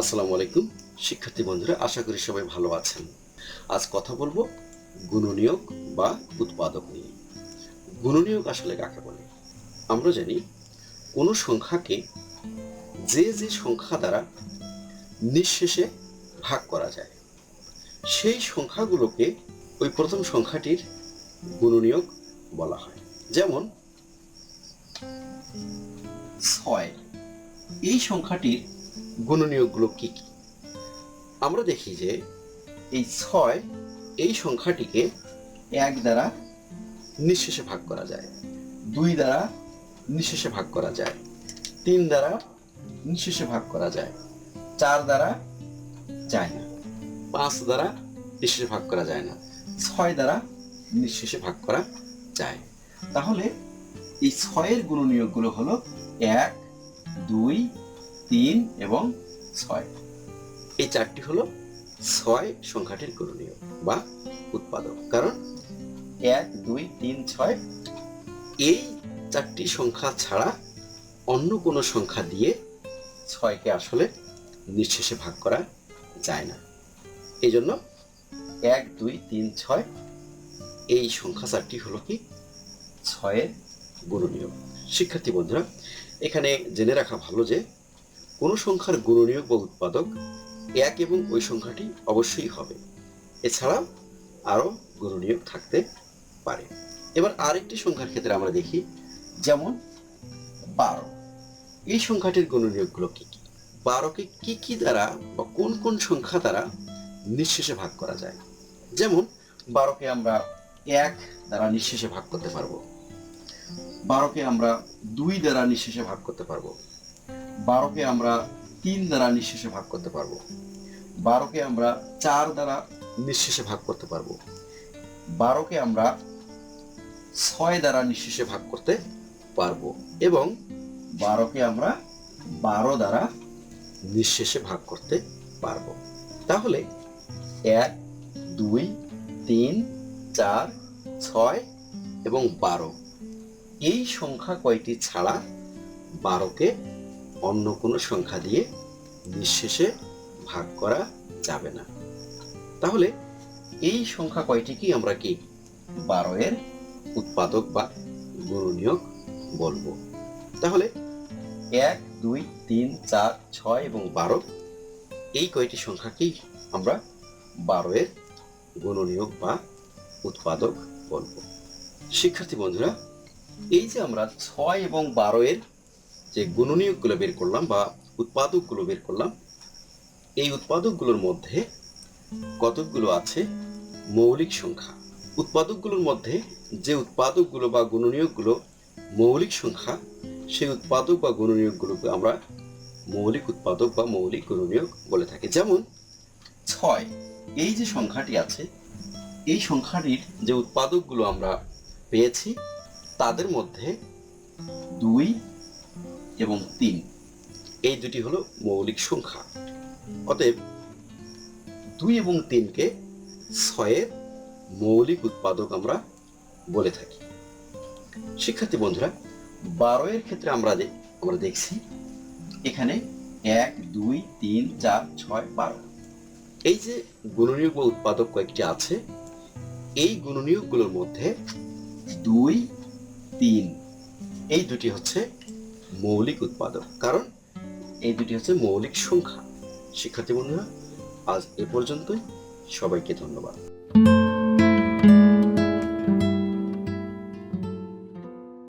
আসসালামু আলাইকুম, শিক্ষার্থী বন্ধুরা, আশা করি সবাই ভালো আছেন। আজ কথা বলব গুণনীয়ক বা উৎপাদক নিয়ে। গুণনীয়ক আসলে কাকে বলে? আমরা জানি, কোনো সংখ্যাকে যে যে সংখ্যা দ্বারা নিঃশেষে ভাগ করা যায়, সেই সংখ্যাগুলোকে ওই প্রথম সংখ্যাটির গুণনীয়ক বলা হয়। যেমন, ছয়। এই সংখ্যাটির গুণনীয়কগুলো কি কি? আমরা দেখি যে এই ছয়, এই সংখ্যাটিকে এক দ্বারা নিঃশেষে ভাগ করা যায়, দুই দ্বারা নিঃশেষে ভাগ করা যায়, তিন দ্বারা নিঃশেষে ভাগ করা যায়, চার দ্বারা যায় না, পাঁচ দ্বারা নিঃশেষে ভাগ করা যায় না, ছয় দ্বারা নিঃশেষে ভাগ করা যায়। তাহলে এই ছয়ের গুণনীয়কগুলো হলো এক, দুই তিন এবং ছয়। এই চারটি হলো ছয় সংখ্যাটির গুণনীয় বা উৎপাদক। কারণ এক দুই তিন ছয়। এই চারটি সংখ্যা ছাড়া অন্য কোনো সংখ্যা দিয়ে ছয়কে আসলে নিঃশেষে ভাগ করা যায় না। এই জন্য এক দুই তিন ছয়। এই সংখ্যা চারটি হলো কি? ছয়ের গুণনীয়। শিক্ষার্থী বন্ধুরা এখানে জেনে রাখা ভালো যে কোনো সংখ্যার গুণনীয়ক বা উৎপাদক এক এবং ওই সংখ্যাটি অবশ্যই হবে। এছাড়াও আরও গুণনীয়ক থাকতে পারে। এবার আরেকটি সংখ্যার ক্ষেত্রে আমরা দেখি, যেমন বারো। এই সংখ্যাটির গুণনীয়কগুলো কী কী? বারোকে কী কী দ্বারা বা কোন কোন সংখ্যা দ্বারা নিঃশেষে ভাগ করা যায়? যেমন, বারোকে আমরা এক দ্বারা নিঃশেষে ভাগ করতে পারব। বারোকে আমরা দুই দ্বারা নিঃশেষে ভাগ করতে পারব। বারোকে আমরা তিন দ্বারা নিঃশেষে ভাগ করতে পারব। বারোকে আমরা চার দ্বারা নিঃশেষে ভাগ করতে পারব। বারোকে আমরা ছয় দ্বারা নিঃশেষে ভাগ করতে পারব এবং বারোকে আমরা বারো দ্বারা নিঃশেষে ভাগ করতে পারব। তাহলে এক, দুই, তিন, চার, ছয় এবং বারো। এই সংখ্যা কয়টি ছাড়া বারোকে অন্য কোনো সংখ্যা দিয়ে নিঃশেষে ভাগ করা যাবে না। তাহলে এই সংখ্যা কয়টিকে আমরা কি বারো এর উৎপাদক বা গুণনীয়ক বলব? তাহলে এক, দুই, তিন, চার, ছয় এবং বারো এই কয়টি সংখ্যাকেই আমরা বারো এর গুণনীয়ক বা উৎপাদক বলব। শিক্ষার্থী বন্ধুরা, এই যে আমরা ছয় এবং বারো এর যে গুণনীয়কগুলো বের করলাম বা উৎপাদকগুলো বের করলাম, এই উৎপাদকগুলোর মধ্যে কতকগুলো আছে? মৌলিক সংখ্যা। উৎপাদকগুলোর মধ্যে যে উৎপাদকগুলো বা গুণনীয়কগুলো মৌলিক সংখ্যা, সেই উৎপাদক বা গুণনীয়কগুলোকে আমরা মৌলিক উৎপাদক বা মৌলিক গুণনীয়ক বলে থাকি। যেমন, ছয়। এই যে সংখ্যাটি আছে, এই সংখ্যাটির যে উৎপাদকগুলো আমরা পেয়েছি, তাদের মধ্যে দুই এবং তিন। এই দুটি হলো মৌলিক সংখ্যা। অতএব দুই এবং তিনকে ছয়ের মৌলিক উৎপাদক আমরা বলে থাকি। শিক্ষার্থী বন্ধুরা বারো এর ক্ষেত্রে আমরা আমরা দেখছি, এখানে এক, দুই, তিন, চার, ছয়, বারো। এই যে গুণনীয়ক বা উৎপাদক কয়েকটি আছে, এই গুণনীয়কগুলোর মধ্যে দুই, তিন, এই দুটি হচ্ছে মৌলিক উৎপাদক কারণ এই দুটি হচ্ছে মৌলিক সংখ্যা। শিক্ষার্থী বন্ধুরা, আজ এ পর্যন্তই। সবাইকে ধন্যবাদ।